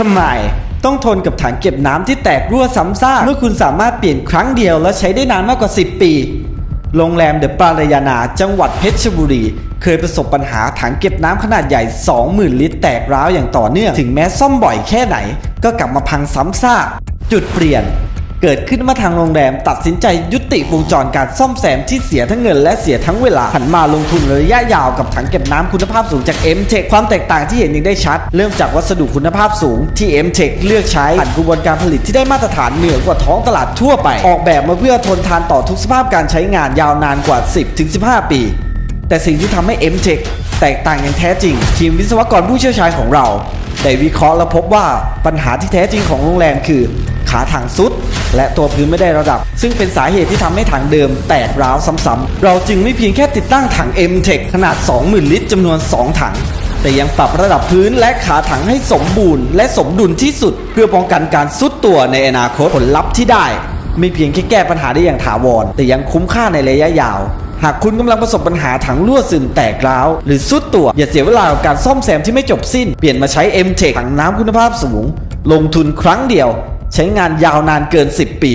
ทำไม ต้องทนกับถังเก็บน้ำที่แตกรั่วซ้ำซากเมื่อคุณสามารถเปลี่ยนครั้งเดียวและใช้ได้นานมากกว่า 10 ปี โรงแรมเดอะปารายานา จังหวัดเพชรบุรี เคยประสบปัญหาถังเก็บน้ำขนาดใหญ่ 20,000 ลิตรแตกร้าวอย่างต่อเนื่อง ถึงแม้ซ่อมบ่อยแค่ไหน ก็กลับมาพังซ้ำซาก จุดเปลี่ยน เกิดขึ้นเมื่อทางโรงแรม ตัดสินใจยุติวงจรการซ่อมแซมที่เสียทั้งเงินและเสียทั้งเวลาหันมาลงทุนระยะยาวกับถังเก็บน้ำคุณภาพสูงจาก m t e c h ความแตกต่างที่เห็นย่างได้ชัด เริ่มจากวัสดุคุณภาพสูงที่ m t e c h เลือกใช้ผ่านกระบวนการผลิตที่ได้มาตรฐานเหนือกว่าท้องตลาดทั่วไป ออกแบบมาเพื่อทนทานต่อทุกสภาพการใช้งานยาวนานกว่า 10-15 ปี แต่สิ่งที่ทำให้ m t e c h แตกต่างอย่างแท้จริง ทีมวิศวกรผู้เชี่ยวชาญของเรา ได้วิเคราะห์และพบว่าปัญหาที่แท้จริงของโรงแรมคือ ขาถังซุด และตัวพื้นไม่ได้ระดับ ซึ่งเป็นสาเหตุที่ทำให้ถังเดิมแตกร้าวซ้ำๆเราจึงไม่เพียงแค่ติดตั้งถัง m t e c h ขนาด 20,000 ลิตรจำนวน 2 ถัง แต่ยังปรับระดับพื้นและขาถังให้สมบูรณ์ และสมดุลที่สุด เพื่อป้องกันการซุดตัวในอนาคตผลลัพธ์ที่ได้ ไม่เพียงแค่แก้ปัญหาได้อย่างถาวร แต่ยังคุ้มค่าในระยะยาวหากคุณกำลังประสบปัญหาถังรั่วซึมแตกร้าว หรือซุดตัว อย่าเสียเวลากับการซ่อมแซมที่ไม่จบสิ้น เปลี่ยนมาใช้ m t e c h ถังน้ำคุณภาพสูง ลงทุนครั้งเดียว ช้งานยาวนานเกิน 10 ปี